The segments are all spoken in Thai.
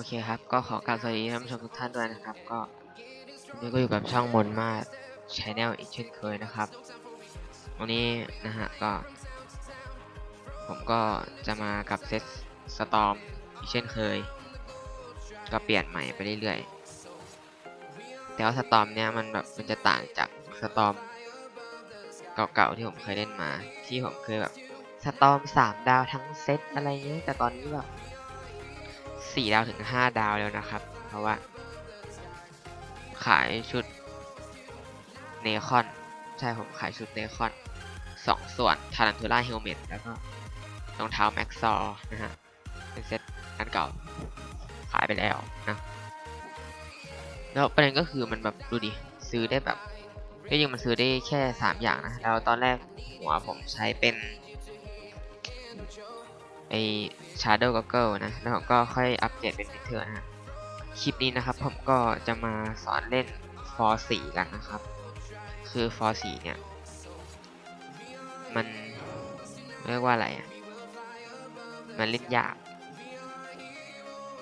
อเคครับ ก็ขอกราบสวัสดีท่านผู้ชมทุกท่านด้วยนะครับ ก็วันนี้ก็อยู่กับช่องมนมาชแนลอีกเช่นเคยนะครับ วันนี้นะฮะก็ ผมก็จะมากับเซตสตอมอีกเช่นเคย ก็เปลี่ยนใหม่ไปเรื่อยๆ แต่ว่าสตอมเนี้ยมันแบบมันจะต่างจากสตอมเก่าๆที่ผมเคยเล่นมา ที่ผมเคยแบบสตอมสามดาวทั้งเซตอะไรเงี้ยแต่ตอนนี้แบบ สี่ดาวถึงห้าดาวแล้วนะครับ เพราะว่า ขายชุดเนคอน ใช่ผมขายชุดเนคอนสองส่วนทารันทูล่าเฮลเมตแล้วก็รองเท้าแม็กซอร์นะฮะ เป็นเซ็ตอันเก่า ขายไปแล้วนะ แล้วประเด็นก็คือมันแบบดูดิ ซื้อได้แบบก็ยังมันซื้อได้แค่ 3 อย่างนะ แล้วตอนแรกหัวผมใช้เป็น ไอ Shadow Goggle นะ แล้วผมก็ค่อยอัปเกรดเป็น m e t e r นะฮะคลิปนี้นะครับผมก็จะมาสอนเล่น For 4กันนะครับ คือ For 4เนี่ย มันเรียกว่าอะไรอะ มันเล่นยาก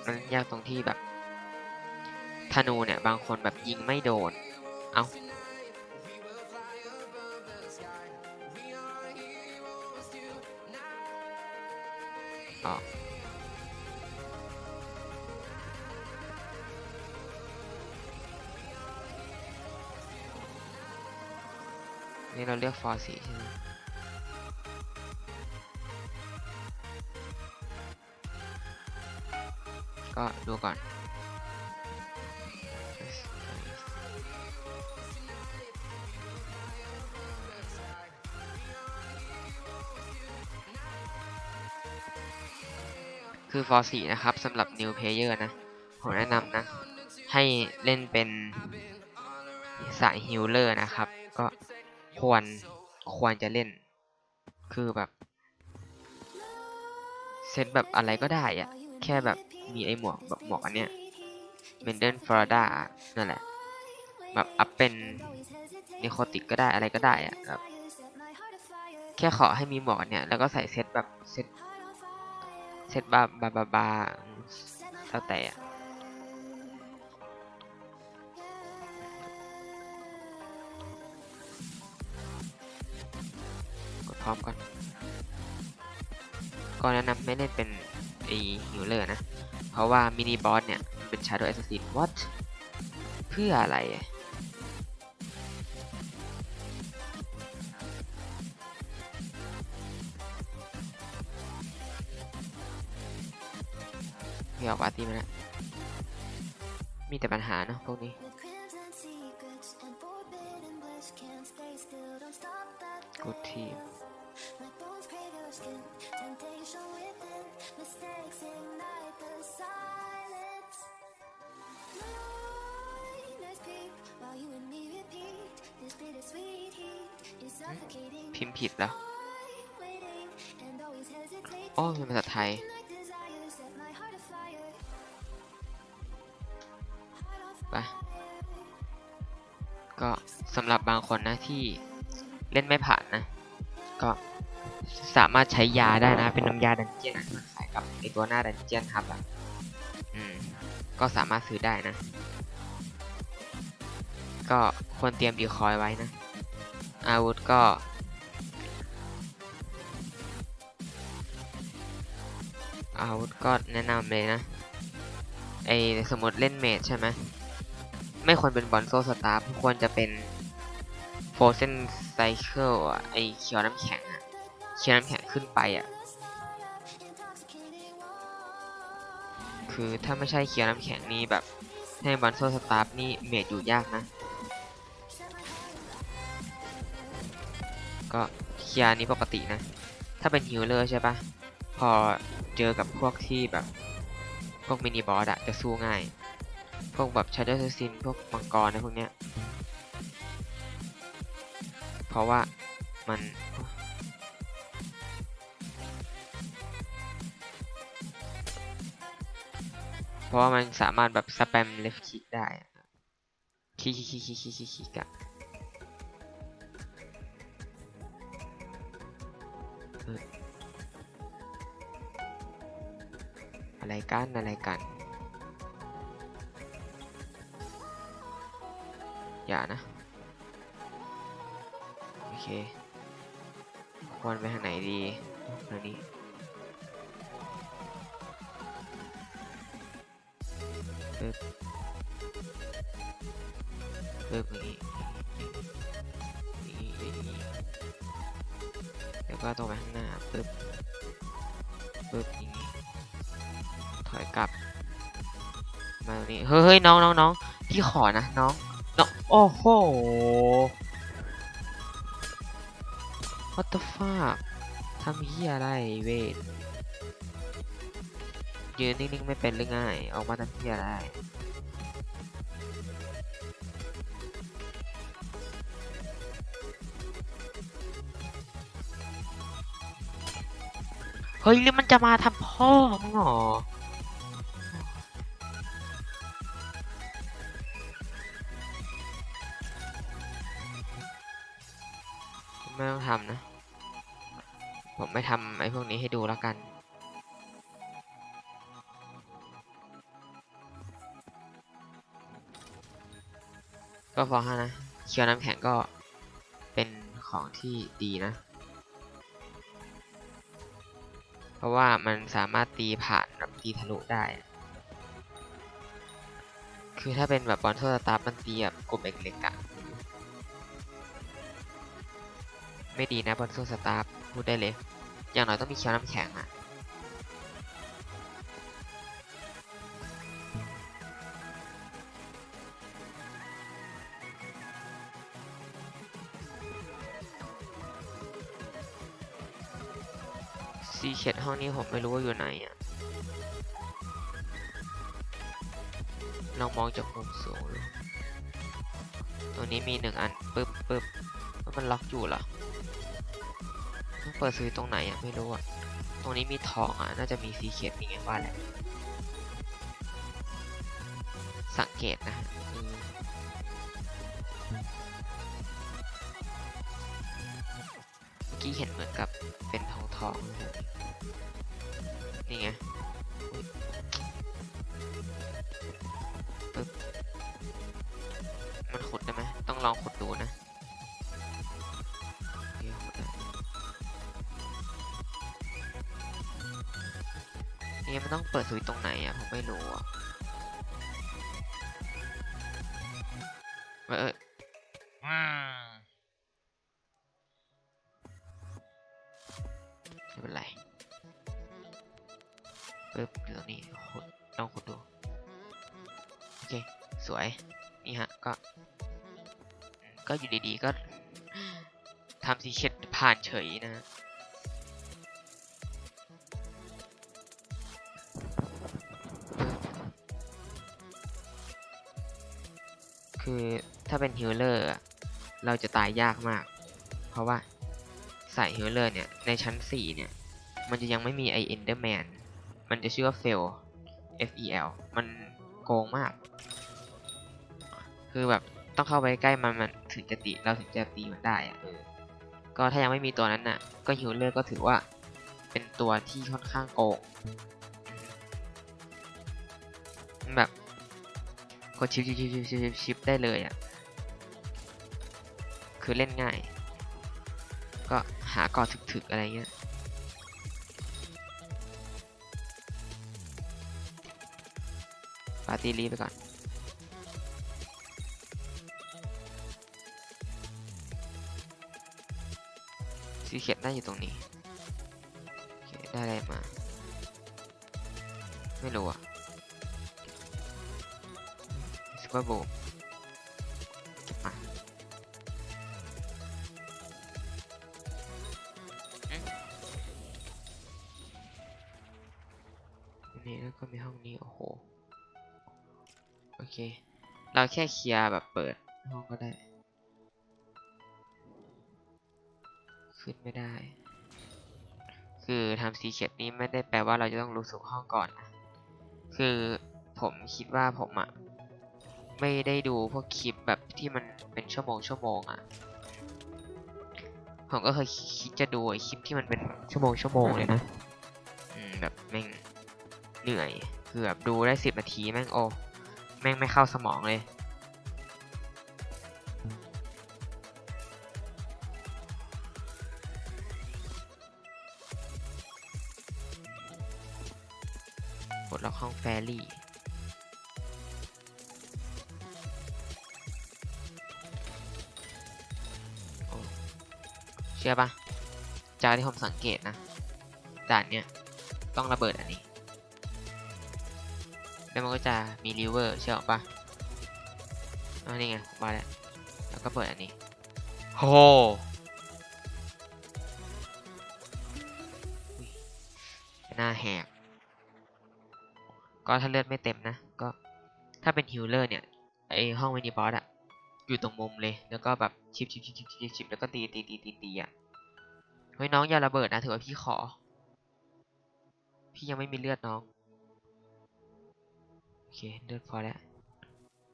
มันเล่นยากตรงที่แบบธนูเนี่ย บางคนแบบยิงไม่โดน เอ้า อ๋อนี่เราเลือกฟอร์สีใช่ไหมก็ดูก่อน คือฟอร์สีนะครับสำหรับ New Player นะ ผมแนะนำนะ ให้เล่นเป็นสายฮิลเลอร์นะครับ ก็ควรควรจะเล่น คือแบบเซตแบบอะไรก็ได้อะแค่แบบมีไอหมวกแบบหมวกอันเนี้ยเมนเดนฟลอร์ดานั่นแหละ แบบอัพเป็นนิโคติกก็ได้อะไรก็ได้อะแบบแค่ขอให้มีหมวกเนี้ยแล้วก็ใส่เซตแบบเซต เซตบาบาบาบาแล้วแต่กดพร้อมก่อนก็แนะนำไม่เล่นเป็นไอฮิลเลอร์นะ เพราะว่ามินิบอสเนี่ย เป็น Shadow Assassin what เพื่ออะไร อะไม่ออกปาร์ตี้มาแล้วมีแต่ปัญหาเนอะพวกนี้ กูทีมพิมพ์ผิดแล้ว โอ้เป็นภาษาไทย ไปก็สำหรับบางคนนะที่เล่นไม่ผ่านนะ ก็สามารถใช้ยาได้นะ เป็นน้ำยาดันเจียนที่ขายกับไอตัวหน้าดันเจียนครับอะอืมก็สามารถซื้อได้นะ ก็ควรเตรียมดีคอยไว้นะ อาวุธก็อาวุธก็แนะนำเลยนะไอสมมติเล่นเมจใช่ไหม ไม่ควรเป็นบอลโซสตาร์ควรจะเป็นโฟเซนไซเคิลอะไอเคียวน้ำแข็งอะเคียวน้ำแข็งขึ้นไปอะคือถ้าไม่ใช่เคียวน้ำแข็งนี่แบบให้บอลโซสตาร์นี่เมจอยู่ยากนะก็เคียนี้ปกตินะ ถ้าเป็นฮิลเลอร์ใช่ปะ พอเจอกับพวกที่แบบ พวกมินิบอสอะจะสู้ง่าย พวกแบบชาร์เดอร์ซินพวกมังกรนะพวกเนี้ย เพราะว่ามันเพราะว่ามันสามารถแบบสแปมเลฟคิกได้คิกคลิกคลิกคลิกคลิกคลิกคลิกอะอะไรกันอะไรกัน อย่านะ โอเค ควรไปทางไหนดีทางนี้ปึ๊บปึ๊บนี้นี้นี้แล้วก็ตรงไปข้างหน้าปึ๊บปึ๊บอย่างนี้ถอยกลับ มาตรงนี้ เฮ้ยน้องน้องน้องพี่ขอนะน้อง โอ้โห what the fuck ทำเฮียอะไรเวนยืนนิ่งๆไม่เป็นหรือไงออกมาทำเฮียอะไรเฮ้ยหรือมันจะมาทำพ่อมึงเหรอ ไม่ต้องทำนะ ผมไม่ทำไอ้พวกนี้ให้ดูแล้วกัน ก็พอฮะนะเคียวน้ำแข็งก็เป็นของที่ดีนะ เพราะว่ามันสามารถตีผ่านแบบตีทะลุได้ คือถ้าเป็นแบบบอลโทสตาร์มันตีแบบกลุ่มเล็กๆอะ ไม่ดีนะบอลโทสตาร์พูดได้เลย อย่างน้อยต้องมีเคียวน้ำแข็งอะซีเค็ดห้องนี้ผมไม่รู้ว่าอยู่ไหนอะลองมองจากมุมสูงดูตรงนี้มีหนึ่งอันปึ๊บปึ๊บแล้วมันล็อกอยู่เหรอ ต้องเปิดซื้อตรงไหนอะไม่รู้อะ ตรงนี้มีทองอะ น่าจะมีซีเคดนี่ไงว่าแหละ สังเกตนะเมื่อกี้เห็นเหมือนกับเป็นทองทองนี่ไง นี่มันต้องเปิดสวิตตรงไหนอะผมไม่รู้อะเอออืมไม่เป็นไรปึ๊บตรงนี้ขุดลองขุดดู โอเค สวย นี่ฮะ ก็ ก็อยู่ดีๆ ก็ทำซีเค็ดผ่านเฉยนะ คือถ้าเป็นฮิลเลอร์เราจะตายยากมาก เพราะว่าสายฮิลเลอร์เนี่ย ในชั้น 4 เนี่ย มันจะยังไม่มีไอเอนเดอร์แมนมันจะชื่อว่า fail F E L มันโกงมาก คือแบบต้องเข้าไปใกล้มันมันถึงจะตีเราถึงจะตีมันได้อะเออก็ถ้ายังไม่มีตัวนั้นน่ะ ก็ฮิลเลอร์ก็ถือว่าเป็นตัวที่ค่อนข้างโกงแบบ กดชิปชิปชิปชิปชิปชิปชิปได้เลยอะ คือเล่นง่าย ก็หาก่อถึกๆอะไรเงี้ยปาร์ตี้ลีไปก่อนซีเขียนได้อยู่ตรงนี้ ได้อะไรมา ไม่รู้อะ กอร์โบเก็บมาอืมอันนี้แล้วก็มีห้องนี้ โอ้โห โอเค เราแค่เคลียร์แบบเปิดห้องก็ได้ ขึ้นไม่ได้ คือทำซีเคดนี้ไม่ได้แปลว่าเราจะต้องรู้สึกห้องก่อนนะ คือผมคิดว่าผมอะ ไม่ได้ดูพวกคลิปแบบที่มันเป็นชั่วโมงชั่วโมงอะ ผมก็เคยคิดจะดูคลิปที่มันเป็นชั่วโมงชั่วโมงเลยนะแบบแม่งเหนื่อยคือแบบดูได้สิบนาทีแม่งโอ้แม่งไม่เข้าสมองเลยปลดล็อกห้องแฟรี่ ชื่อปะจากที่ผมสังเกตนะด่านเนี้ยต้องระเบิดอันนี้ แล้วมันก็จะมีริเวอร์เชื่อปะอันนี้ไงมาแล้วแล้วก็เปิดอันนี้โหอุ๊ยหน้าแหกก็ถ้าเลือดไม่เต็มนะ ก็ถ้าเป็นฮิลเลอร์เนี่ยไอห้องมินิบอสอะอยู่ตรงมุมเลย แล้วก็แบบชิปชิปชิปชิปชิปชิปแล้วก็ตีตีตีตีตีอะ เฮ้ยน้องอย่าระเบิดนะถือว่าพี่ขอ พี่ยังไม่มีเลือดน้อง โอเคเลือดพอแล้ว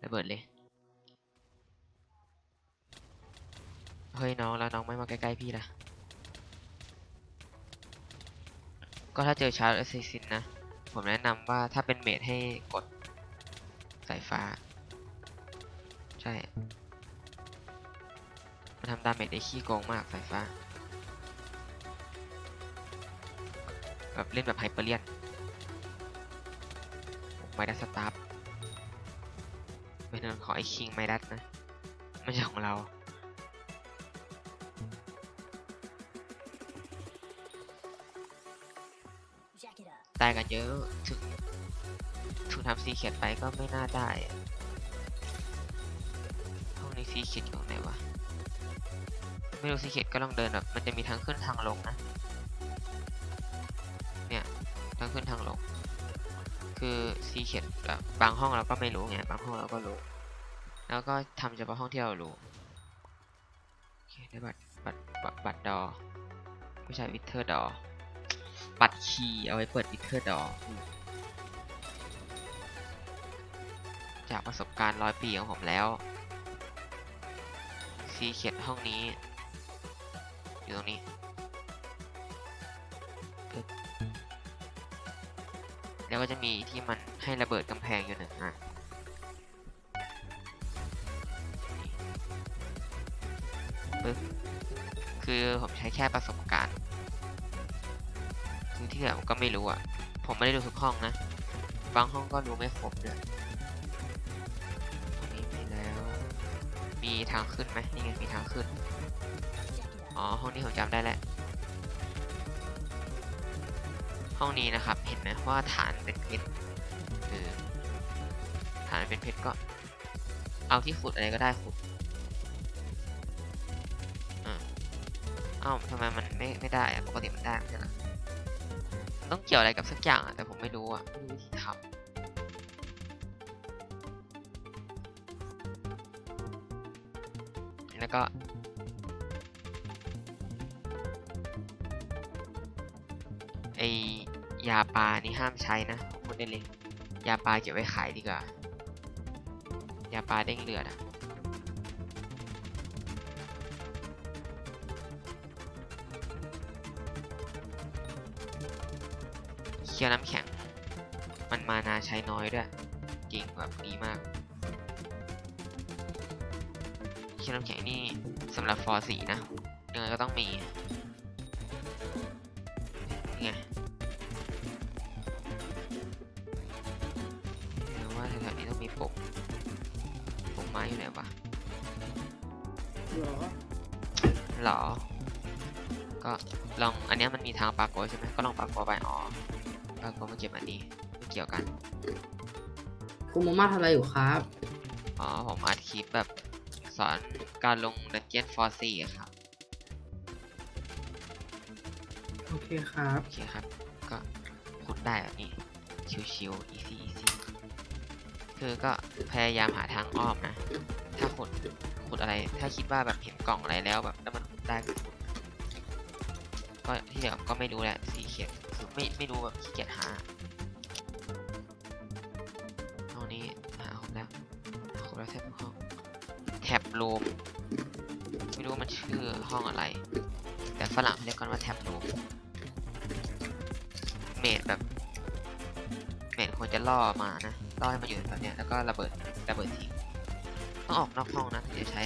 ระเบิดเลย เฮ้ยน้องแล้วน้องไม่มาใกล้ๆพี่ละก็ถ้าเจอชาร์ลแอสซิสินนะ ผมแนะนำว่าถ้าเป็นเมดให้กดสายฟ้า ใช่ มันทำดาเมจได้ขี้โกงมากสายฟ้า แบบเล่นแบบไฮเปอร์เลียนไมดัสสตาร์ฟไม่นของไอคิงไมดัสนะ ไม่ใช่ของเราตายกันเยอะถึงถึงทำซีเขียดไปก็ไม่น่าได้ห้องนี้ซีเขียดอยู่ไหนวะ ไม่รู้ซีเขียดก็ลองเดินแบบมันจะมีทางขึ้นทางลงนะ คือซีเขียดแบบบางห้องเราก็ไม่รู้ไงบางห้องเราก็รู้ แล้วก็ทำเฉพาะห้องที่เรารู้โอเคได้บัตรบัตรบัตรบัตรดอไม่ใช่วิเทอร์ดอบัตรคีย์เอาไว้เปิดวิเทอร์ดอจากประสบการณ์ร้อยปีของผมแล้วซีเขียดห้องนี้ อยู่ตรงนี้ แล้วก็จะมีที่มันให้ระเบิดกำแพงอยู่หนึ่งอะปึ๊บคือผมใช้แค่ประสบการณ์คือที่เหลือผมก็ไม่รู้อะ ผมไม่ได้ดูทุกห้องนะ บางห้องก็รู้ไม่ครบด้วยนี้มีแล้ว มีทางขึ้นไหมนี่ไงมีทางขึ้น อ๋อ ห้องนี้ผมจำได้แล้ว ห้องนี้นะครับเห็นไหมว่าฐานเป็นเพชรคือฐานเป็นเพชรก็ เอาที่ขุดอะไรก็ได้ขุดอ้าเอ้าทำไมมันไม่ไม่ได้อะปกติมันได้ใช่ไหมต้องเกี่ยวอะไรกับสักอย่างอะแต่ผมไม่รู้อะไม่รู้วิธีทำ ยาปลานี่ห้ามใช้นะพูดได้เลยยาปลาเก็บไว้ขายดีกว่ายาปลาเด้งเลือดอะเคี่ยวน้ำแข็ง มันมานาใช้น้อยด้วยจริงแบบดีมากเคี่ยวน้ำแข็งนี่สำหรับฟอร์สีนะยังไงก็ต้องมี หรอ ก็ลองอันเนี้ยมันมีทางปรากฏใช่ไหมก็ลองปรากฏไปอ๋อปรากฏมาเก็บอันนี้ไม่เกี่ยวกัน คุณมาม่าทำอะไรอยู่ครับ อ๋อผมอัดคลิปแบบสอนการลงดันเจียนฟอร์ซี่ครับ โอเคครับ โอเคครับ ก็ขุดได้แบบนี้ ชิวๆ easy easy คือก็พยายามหาทางอ้อมนะ ถ้าขุด ขุดอะไร ถ้าคิดว่าแบบเห็นกล่องอะไรแล้วแบบแล้วมันขุดได้ก็ขุดก็ที่เหลือก็ไม่รู้แหละสีเขียนคือไม่ไม่รู้แบบขี้เกียจหาห้องนี้หาครบแล้วครบแล้วแทบทุกห้องแท็บรูมไม่รู้มันชื่อห้องอะไร แต่ฝรั่งเขาเรียกกันว่าแท็บรูมเมดแบบเมดควรจะล่อมานะล่อให้มาอยู่แบบเนี้ยแล้วก็ระเบิดระเบิดทิ้ง ต้องออกนอกห้องนะถึงจะใช้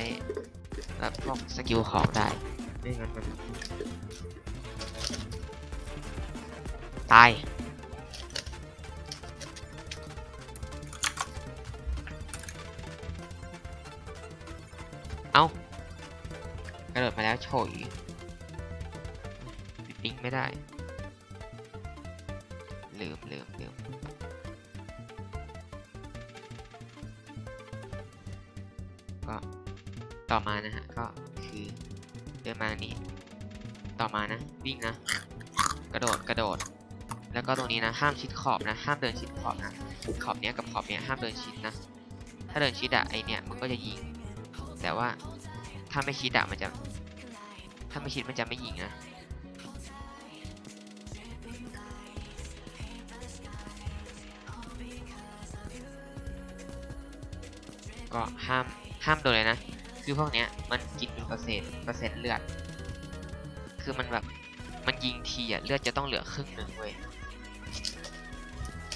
รับพวกสกิลของได้ไม่งั้นมันตายเอากระโดดมาแล้วโฉยปิ๊งไม่ได้ลืมลืมลืม ก็ต่อมานะฮะก็คือเดินมาทางนี้ ต่อมานะวิ่งนะ กระโดดกระโดด แล้วก็ตรงนี้นะห้ามชิดขอบนะ ห้ามเดินชิดขอบนะขอบเนี้ยกับขอบเนี้ยห้ามเดินชิดนะ ถ้าเดินชิดอะไอเนี้ยมันก็จะยิง แต่ว่าถ้าไม่ชิดอะมันจะ ถ้าไม่ชิดมันจะไม่ยิงนะก็ห้าม ห้ามโดนเลยนะ คือพวกเนี้ยมันกินเปอร์เซ็นต์เปอร์เซ็นต์เลือด คือมันแบบมันยิงทีอะเลือดจะต้องเหลือครึ่งหนึ่งเว้ย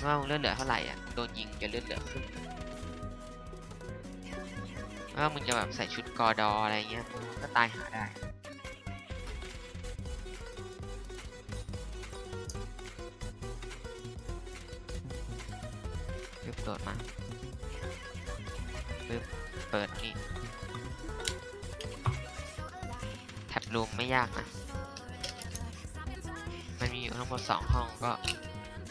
ว่ามึงเลือดเหลือเท่าไหร่อะโดนยิงจะเลือดเหลือครึ่งว่ามึงจะแบบใส่ชุดกอดออะไรเงี้ยมึงก็ตายหาได้ปึ๊บโดดมาปึ๊บ เปิดนี่แท็บรูมไม่ยากนะ มันมีอยู่ทั้งหมดสองห้องก็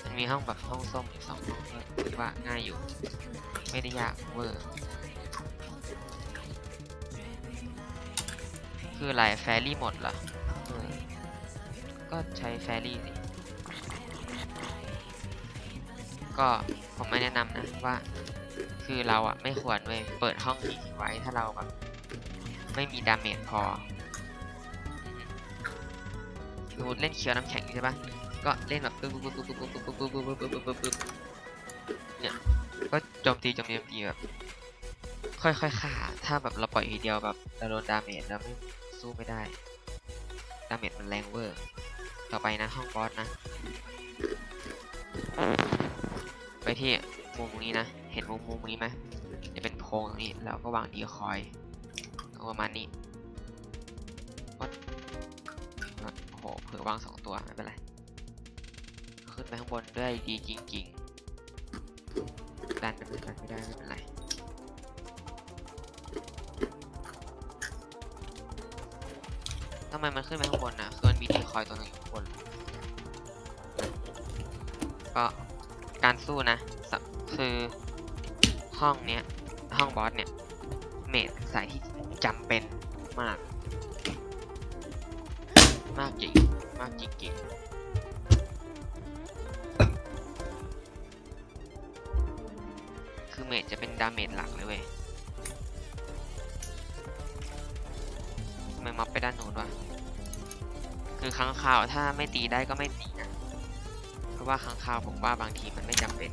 มันมีห้องแบบห้องส้มอยู่สองห้องก็ถือว่าง่ายอยู่ ไม่ได้ยากเวอร์ คืออะไรแฟรี่หมดเหรอเออก็ใช้แฟรี่สิก็ผมไม่แนะนำนะว่า คือเราอะไม่ควรเว้ยเปิดห้องนี้ไว้ถ้าเราแบบไม่มีดาเมจพอสมมติเล่นเคียวน้ำแข็งใช่ปะก็เล่นแบบปึ๊บปึ๊บปึ๊บปึ๊บปึ๊บปึ๊บปึ๊บปึ๊บปึ๊บปึ๊บปึ๊บปึ๊บเนี่ยก็โจมตีโจมตีโจมตีแบบค่อยๆฆ่าถ้าแบบเราปล่อยทีเดียวแบบเราโดนดาเมจแล้วไม่สู้ไม่ได้ดาเมจมันแรงเวอร์ต่อไปนะห้องบอสนะ ไปที่ มุมนี้นะ เห็นมุมมุมนี้ไหมจะเป็นโพรงตรงนี้ แล้วก็วางดีคอยประมาณนี้โอ้โหเผื่อวางสองตัวไม่เป็นไร ขึ้นไปข้างบนได้ดีจริงๆดันไปดันไม่ได้ไม่เป็นไรทำไมมันขึ้นไปข้างบนนะคือมันมีดีคอยตัวหนึงอยู่ข้างบน ก็การสู้นะ คือห้องเนี้ย ห้องบอสเนี่ย เมดสายที่จำเป็นมาก มากจริงมากจริงๆคือเมดจะเป็นดาเมจหลักเลยเว้ยทำไมม็อบไปด้านนู้นวะ คือค้างคาวถ้าไม่ตีได้ก็ไม่ตีนะ เพราะว่าค้างคาวผมว่าบางทีมันไม่จำเป็น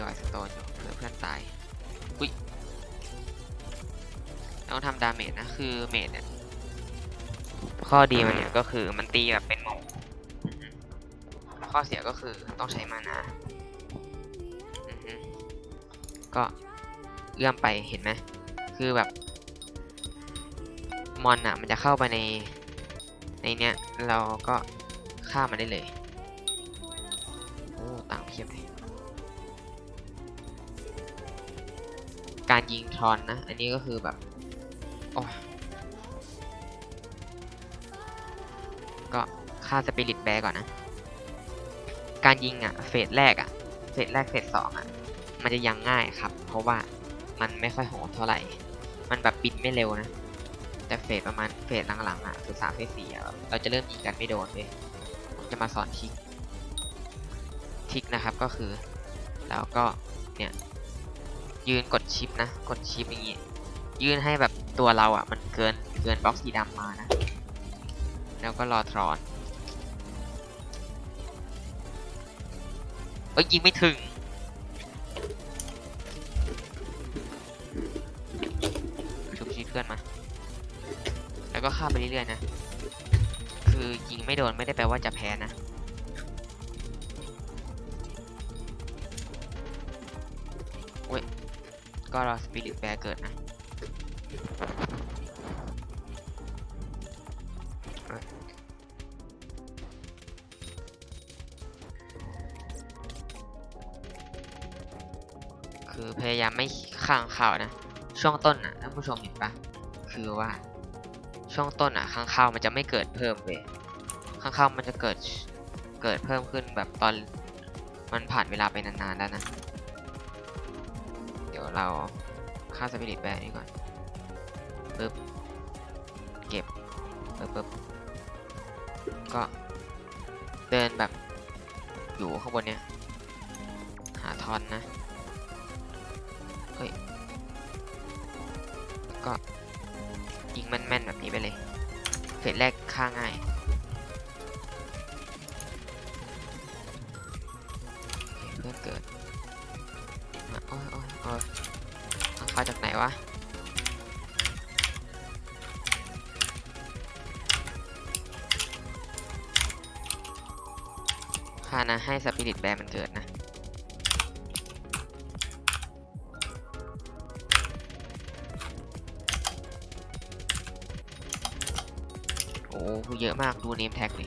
วไอสโตนอยู่เพื่อเพื่อนตาย อุ้ยต้องทำดาเมจนะ คือเมจเนี่ย ข้อดีมันเนี่ยก็คือมันตีแบบเป็นหมอกข้อเสียก็คือต้องใช้มานาก็เอื้อมไปเห็นไหม คือแบบ มอนอะมันจะเข้าไปใน ในเนี้ย เราก็ฆ่ามันได้เลย การยิงทอนนะ อันนี้ก็คือแบบโอ้ก็ฆ่าสปิริตแบก่อนนะ การยิงอะเฟสแรกอะเฟสแรกเฟสสองอะมันจะยังง่ายครับ เพราะว่ามันไม่ค่อยโหดเท่าไหร่ มันแบบบินไม่เร็วนะ แต่เฟสประมาณเฟสหลังๆอะคือสามเฟสสี่เราจะเริ่มยิงกันไม่โดนเลยผมจะมาสอนทิกทิกนะครับก็คือ แล้วก็เนี่ย ยืนกดชิปนะ กดชิปอย่างงี้ ยืนให้แบบตัวเราอะ มันเกินเกินบล็อกสีดำมานะ แล้วก็รอทรอนเอ้ยยิงไม่ถึง ชุบชีเพื่อนมา แล้วก็ฆ่าไปเรื่อยๆนะ คือยิงไม่โดนไม่ได้แปลว่าจะแพ้นะ ก็รอสปิริตแบร์เกิดนะคือพยายามไม่ข้างข่าวนะ ช่วงต้นอะท่านผู้ชมเห็นปะคือว่าช่วงต้นอะข้างข้าวมันจะไม่เกิดเพิ่มเว้ยข้างข้าวมันจะเกิดเกิดเพิ่มขึ้นแบบตอนมันผ่านเวลาไปนานๆแล้วนะ ดี๋ยวเราค่าสปิริตแบนี่ก่อนปึ๊บเก็บปึ๊บปึ๊บก็เดินแบบอยู่ข้างบนเนี้ยหาทอนนะเฮ้ยก็ยิงแม่นๆแบบนี้ไปเลยเฟสแรกฆ่าง่ายเคเพื่อนเกิด เอาจากไหนวะค่านะ ให้สปิริตแบร์มันเกิดนะ โอ้โหเยอะมากดูเนมแท็กดิ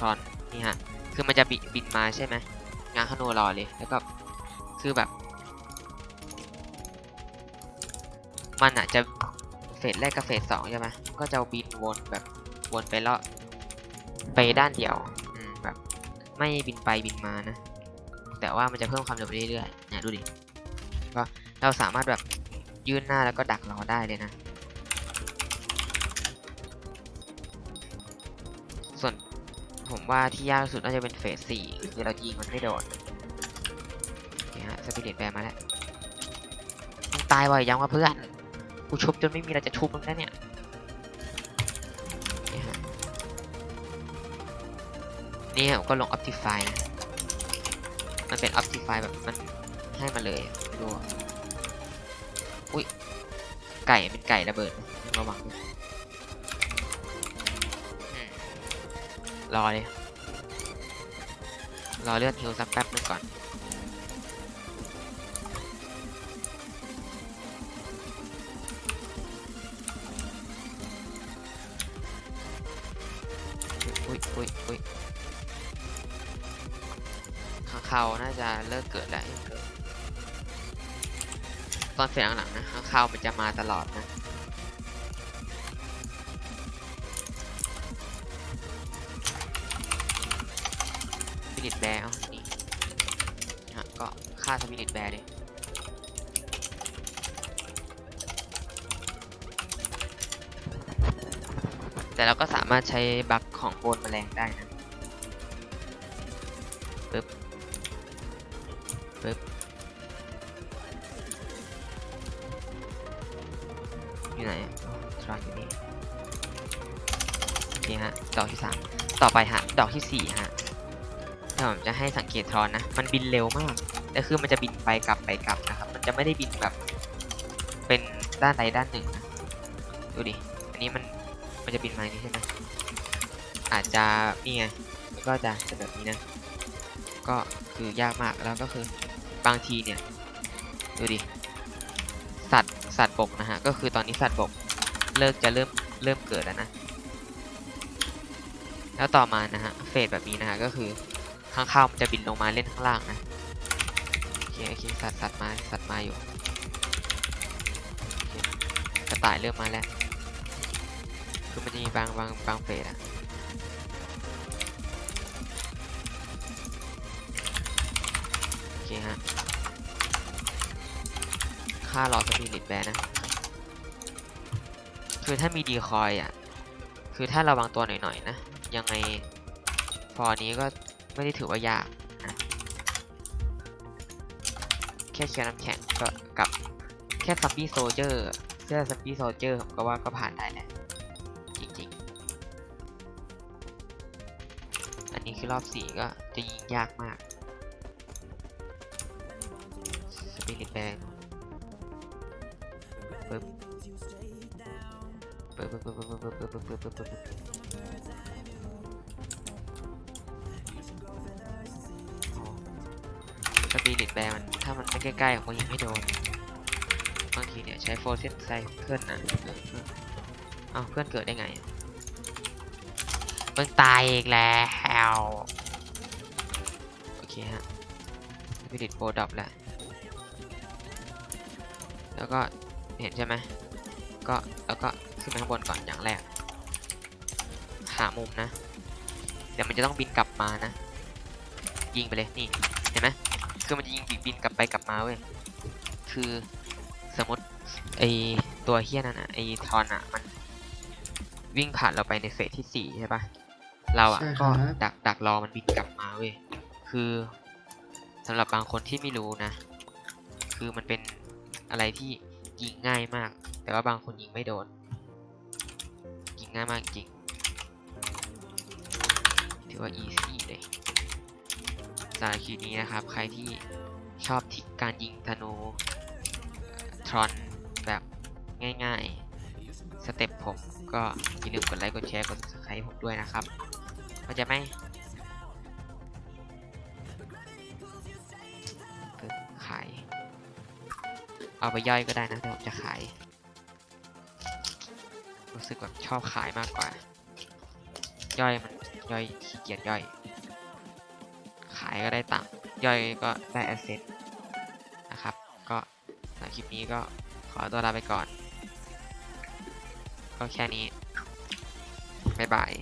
ทอนนี่ฮะคือมันจะบิบินมาใช่ไหมงานขนูรอเลยแล้วก็คือแบบ มันอาจจะเฟสแรกกับเฟสสองใช่ไหมก็จะบินวนแบบวนไปเลาะไปด้านเดียวแบบไม่บินไปบินมานะ แต่ว่ามันจะเพิ่มความเร็วไปเรื่อยๆเนี่ยดูดิก็เราสามารถแบบยื่นหน้าแล้วก็ดักรอได้เลยนะ ผมว่าที่ยากสุดน่าจะเป็นเฟสสี่คือเรายิงมันไม่โดนโอเคฮะสปิริตแบร์มาแล้วมึงตายบ่อยยังวะเพื่อนกูชุบจนไม่มีอะไรจะชุบมึงแล้วเนี่ยนี่ฮะนี่ผมก็ลง Optify นะมันเป็น Optify แบบมันให้มาเลยอะไม่รู้อะอุ้ยไก่เป็นไก่ระเบิดระวังด้วย รอเลย รอเลือดฮิวสักแป๊บหนึงก่อน อุ้ยอุ้ยอุ้ยข้างเขาน่าจะเลิกเกิดแล้วเกิดตอนเฟสหลังนะข้างเขามันจะมาตลอดนะ สปิริตแบร์เอานี่ฮะก็ฆ่าสปิริตแบร์ดิแต่เราก็สามารถใช้บัคของโบนแมลงได้นะปึ๊บปึ๊บอยู่ไหนทรอนอยู่นี่โอเคฮะ ดอกที่สามต่อไปฮะ ดอกที่สี่ฮะ เดี๋ยวผมจะให้สังเกตทรอนนะ มันบินเร็วมากแต่คือมันจะบินไปกลับไปกลับนะครับ มันจะไม่ได้บินแบบ เป็นด้านใดด้านหนึ่งนะดูดิ อันนี้มันมันจะบินมาอย่างนี้ใช่ไหมอาจจะนี่ไงก็จะเป็นแบบนี้นะ ก็คือยากมากแล้วก็คือบางทีเนี่ย ดูดิ สัตว์สัตว์บกนะฮะ ก็คือตอนนี้สัตว์บกเลิกจะเริ่มเริ่มเกิดแล้วนะ แล้วต่อมานะฮะเฟสแบบนี้นะฮะก็คือ ข้างข้าวมันจะบินลงมาเล่นข้างล่างนะโอเคโอเคสัตว์สัตว์มาสัตว์มาอยู่กระต่ายเริ่มมาแล้วคือมันจะมีบางบางบางเฟสอะโอเคฮะค่ารอสปิริตแบร์นะ คือถ้ามีดีคอยอะ คือถ้าระวังตัวหน่อยๆนะ ยังไง พอนี้ก็ ไม่ได้ถือว่ายากนะแค่เชียร์น้ำแข็งก็กับแค่ซัมบี้โซเจอร์เสื้อซัมบี้โซเจอร์ผมก็ว่าก็ผ่านได้แหละจริงๆ อันนี้คือรอบสี่ก็จะยิงยากมากสปิริตแบงปึ๊บปึ๊บปึ๊บปึ๊บปึ๊บปึ๊บปึ๊บปึ๊บปึ๊บปึ๊บปึ๊บ สปิริตแบมันถ้ามันไม่ใกล้ๆผมยิงไม่โดนบางทีเนี่ยใช้โฟร์เซนไซเพื่อนนะเออเออเอ้าเพื่อนเกิดได้ไงเพิ่งตายอีกแล้วโอเคฮะพิดิตโปรดับแล้วแล้วก็เห็นใช่ไหมก็แล้วก็ขึ้นไปข้างบนก่อนอย่างแรก หามุมนะ เดี๋ยวมันจะต้องบินกลับมานะ ยิงไปเลยนี่ เห็นไหม คือมันจะยิงบินกลับไปกลับมาเว้ยคือสมมติไอตัวเฮี้ยนั่นอะไอทอนอะมันวิ่งผ่านเราไปในเฟสที่สี่ใช่ปะเราอะใช่คก็รับดักดักรอมันบินกลับมาเว้ยคือสำหรับบางคนที่ไม่รู้นะ คือมันเป็นอะไรที่ยิงง่ายมาก แต่ว่าบางคนยิงไม่โดนยิงง่ายมากจริงถือว่า easy เลย สำหรับคลิปนี้นะครับ ใครที่ชอบทิกการยิงธนูทรอนแบบง่ายๆ สเต็ปผมก็อย่าลืมกดไลค์กดแชร์กด subscribe ผมด้วยนะครับเข้าใจไหมขาย เอาไปย่อยก็ได้นะแต่ผมจะขาย รู้สึกแบบชอบขายมากกว่า ย่อยมันย่อยขี้เกียจย่อยายก็ได้ตังค์ย่อยก็ได้แอสเซทนะครับ ก็สำหรับคลิปนี้ก็ขอตัวลาไปก่อน ก็แค่นี้ บ๊ายบาย